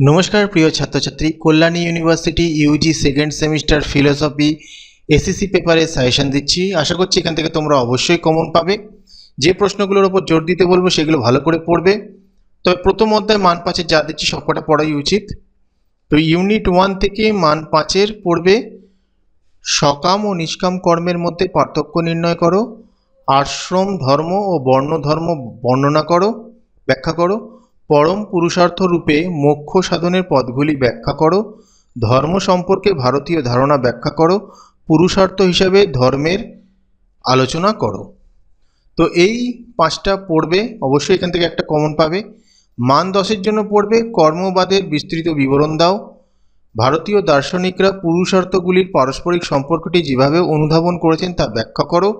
নমস্কার, প্রিয় ছাত্রছাত্রী। Kalyani university UG second semester philosophy SSC পেপারে সাজেশন দিচ্ছি। আশা করছি এখান থেকে তোমরা অবশ্যই কমন পাবে। যে প্রশ্নগুলোর ওপর জোর দিতে বলব, সেগুলো ভালো করে পড়বে। তবে প্রথম অধ্যায় মান পাঁচের যা দিচ্ছি সবকটা পড়াই উচিত। তো ইউনিট ওয়ান থেকে মান পাঁচের পড়বে, সকাম ও নিষ্কাম কর্মের মধ্যে পার্থক্য নির্ণয় করো, আশ্রম ধর্ম ও বর্ণ ধর্ম বর্ণনা করো, ব্যাখ্যা করো পরম পুরুষার্থ রূপে মোক্ষ সাধনের পথগুলি ব্যাখ্যা করো। ধর্ম সম্পর্কে ভারতীয় ধারণা ব্যাখ্যা করো। পুরুষার্থ হিসাবে ধর্মের আলোচনা করো। তো এই পাঁচটা পড়বে, অবশ্যই এখান থেকে একটা কমন পাবে। মান দশের জন্য পড়বে, কর্মবাদের বিস্তৃত বিবরণ দাও। ভারতীয় দার্শনিকরা পুরুষার্থগুলির পারস্পরিক সম্পর্কটি যেভাবে অনুধাবন করেছেন তা ব্যাখ্যা করো।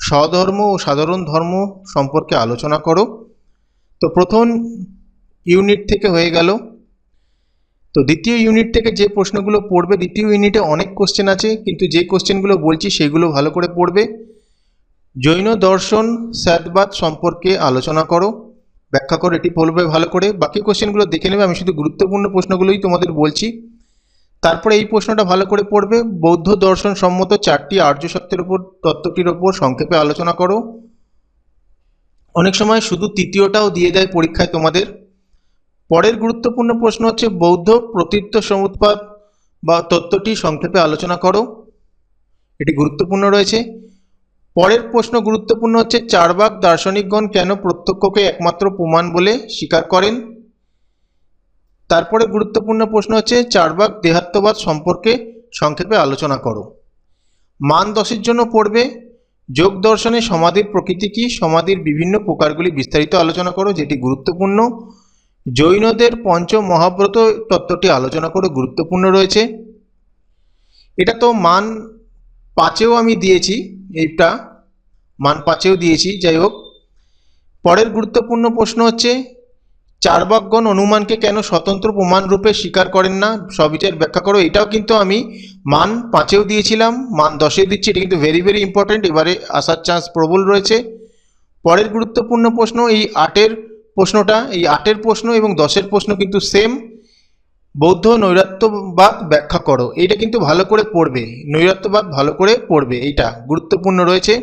স্বধর্ম ও সাধারণ ধর্ম সম্পর্কে আলোচনা করো। তো প্রথম ইউনিট থেকে হয়ে গেল। তো দ্বিতীয় ইউনিট থেকে যে প্রশ্নগুলো পড়বে, দ্বিতীয় ইউনিটে অনেক কোশ্চেন আছে, কিন্তু যে কোশ্চেনগুলো বলছি সেগুলো ভালো করে পড়বে। জৈন দর্শন স্যাদবাদ সম্পর্কে আলোচনা করো, ব্যাখ্যা করো, এটি পড়বে ভালো করে। বাকি কোশ্চেনগুলো দেখে নেবে, আমি শুধু গুরুত্বপূর্ণ প্রশ্নগুলোই তোমাদের বলছি। তারপরে এই প্রশ্নটা ভালো করে পড়বে, বৌদ্ধ দর্শন সম্মত চারটি আর্য সত্যের উপর, তত্ত্বটির ওপর সংক্ষেপে আলোচনা করো। অনেক সময় শুধু তৃতীয়টাও দিয়ে দেয় পরীক্ষায় তোমাদের। পরের গুরুত্বপূর্ণ প্রশ্ন হচ্ছে, বৌদ্ধ প্রতীত্ব সমুৎপাদ বা তত্ত্বটি সংক্ষেপে আলোচনা করো। এটি গুরুত্বপূর্ণ রয়েছে। পরের প্রশ্ন গুরুত্বপূর্ণ হচ্ছে, চারবাক দার্শনিকগণ কেন প্রত্যক্ষকে একমাত্র প্রমাণ বলে স্বীকার করেন? তারপরে গুরুত্বপূর্ণ প্রশ্ন হচ্ছে, চারবাক দেহাত্মবাদ সম্পর্কে সংক্ষেপে আলোচনা করো। মান দশের জন্য পড়বে, যোগ দর্শনে সমাধির প্রকৃতি কী? সমাধির বিভিন্ন প্রকারগুলি বিস্তারিত আলোচনা করো, যেটি গুরুত্বপূর্ণ। জৈনদের পঞ্চ মহাব্রত তত্ত্বটি আলোচনা করে গুরুত্বপূর্ণ রয়েছে। এটা তো মান পাঁচেও আমি দিয়েছি এইটা মান পাঁচেও দিয়েছি, যাই হোক। পরের গুরুত্বপূর্ণ প্রশ্ন হচ্ছে, চারবাকগণ অনুমানকে কেন স্বতন্ত্র প্রমাণ রূপে স্বীকার করেন না? সবিচার ব্যাখ্যা করো। এটাও কিন্তু আমি মান পাঁচেও দিয়েছিলাম, মান দশে দিচ্ছি, এটা কিন্তু ভেরি ভেরি ইম্পর্ট্যান্ট এবারে আসার চান্স প্রবল রয়েছে। পরের গুরুত্বপূর্ণ প্রশ্ন, এই আটের প্রশ্নটা, এই আটের প্রশ্ন এবং দশের প্রশ্ন কিন্তু সেম বৌদ্ধ নৈরাত্যবাদ ব্যাখ্যা করো, এইটা কিন্তু ভালো করে পড়বে, নৈরাত্যবাদ ভালো করে পড়বে, এইটা গুরুত্বপূর্ণ রয়েছে।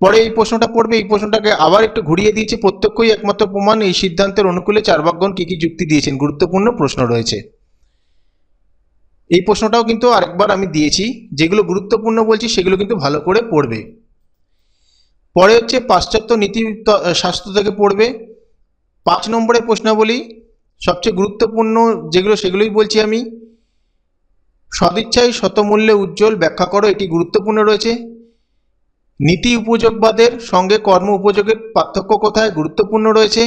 পরে এই প্রশ্নটা পড়বে, এই প্রশ্নটাকে আবার একটু ঘুরিয়ে দিয়েছে, প্রত্যক্ষই একমাত্র প্রমাণ, এই সিদ্ধান্তের অনুকূলে চারবাকগণ কী কী যুক্তি দিয়েছেন, গুরুত্বপূর্ণ প্রশ্ন রয়েছে। এই প্রশ্নটাও কিন্তু আরেকবার আমি দিয়েছি, যেগুলো গুরুত্বপূর্ণ বলছি, সেগুলো কিন্তু ভালো করে পড়বে। পরে হচ্ছে পাশ্চাত্য নীতি শাস্ত্র থেকে পড়বে। পাঁচ নম্বরের প্রশ্নাবলী, সবচেয়ে গুরুত্বপূর্ণ যেগুলো সেগুলোই বলছি আমি। সদিচ্ছায় শতমূল্যে উজ্জ্বল, ব্যাখ্যা করো, এটি গুরুত্বপূর্ণ রয়েছে। নীতি উপযোগবাদের সঙ্গে কর্ম উপযোগের পার্থক্য কোথায় গুরুত্বপূর্ণ রয়েছে?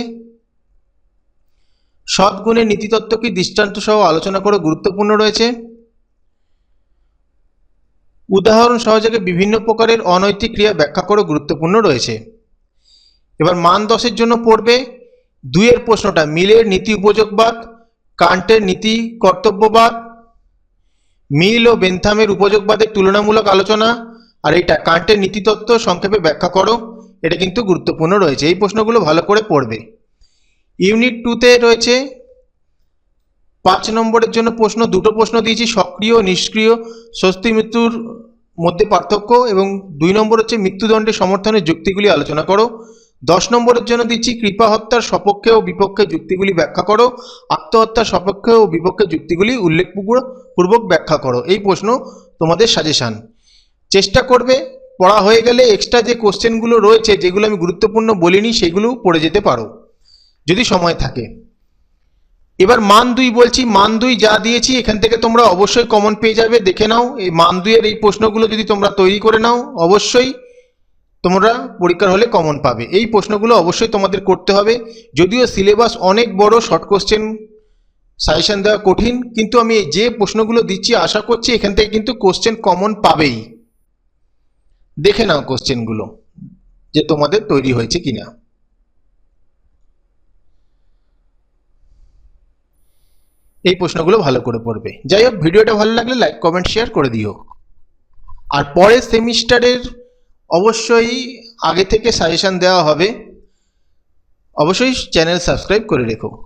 সদ্গুণের নীতিতত্ত্ব কি দৃষ্টান্ত সহ আলোচনা করে, গুরুত্বপূর্ণ রয়েছে। উদাহরণ সহযোগে বিভিন্ন প্রকারের অনৈতিক ক্রিয়া ব্যাখ্যা করে গুরুত্বপূর্ণ রয়েছে। এবার মান দশের জন্য পড়বে, দুইয়ের প্রশ্নটা, মিলের নীতি উপযোগবাদ, কান্টের নীতি কর্তব্যবাদ, মিল ও বেনথামের উপযোগবাদের তুলনামূলক আলোচনা, আর এইটা কান্টের নীতিতত্ত্ব সংক্ষেপে ব্যাখ্যা করো, এটা কিন্তু গুরুত্বপূর্ণ রয়েছে। এই প্রশ্নগুলো ভালো করে পড়বে। ইউনিট টুতে রয়েছে পাঁচ নম্বরের জন্য প্রশ্ন, দুটো প্রশ্ন দিয়েছি, সক্রিয়, নিষ্ক্রিয়, স্বস্তি মৃত্যুর মধ্যে পার্থক্য এবং দুই নম্বর হচ্ছে মৃত্যুদণ্ডের সমর্থনের যুক্তিগুলি আলোচনা করো। দশ নম্বরের জন্য দিচ্ছি, কৃপা হত্যার সপক্ষে ও বিপক্ষে যুক্তিগুলি ব্যাখ্যা করো। আত্মহত্যার সপক্ষে ও বিপক্ষে যুক্তিগুলি উল্লেখপূর্বক ব্যাখ্যা করো। এই প্রশ্ন তোমাদের সাজেশান। চেষ্টা করবে, পড়া হয়ে গেলে এক্সট্রা যে কোশ্চেনগুলো রয়েছে, যেগুলো আমি গুরুত্বপূর্ণ বলিনি সেগুলো পড়ে যেতে পারো, যদি সময় থাকে। এবার মান দুই বলছি মান দুই যা দিয়েছি, এখান থেকে তোমরা অবশ্যই কমন পেয়ে যাবে, দেখে নাও। এই মান দুইয়ের এই প্রশ্নগুলো যদি তোমরা তৈরি করে নাও, অবশ্যই তোমরা পরীক্ষার হলে কমন পাবে। এই প্রশ্নগুলো অবশ্যই তোমাদের করতে হবে। যদিও সিলেবাস অনেক বড় শর্ট কোশ্চেন সাজেশন দেওয়া কঠিন, কিন্তু আমি যে প্রশ্নগুলো দিচ্ছি, আশা করছি এখান থেকে কিন্তু কোশ্চেন কমন পাবেই। দেখে নাও কোশ্চেনগুলো যে তোমাদের তৈরি হয়েছে কিনা। এই প্রশ্নগুলো ভালো করে পড়বে। যাই হোক ভিডিওটা ভালো লাগলে লাইক কমেন্ট শেয়ার করে দিও। আর পরের সেমিস্টারের অবশ্যই আগে থেকে সাজেশান দেওয়া হবে। অবশ্যই চ্যানেল সাবস্ক্রাইব করে রেখো।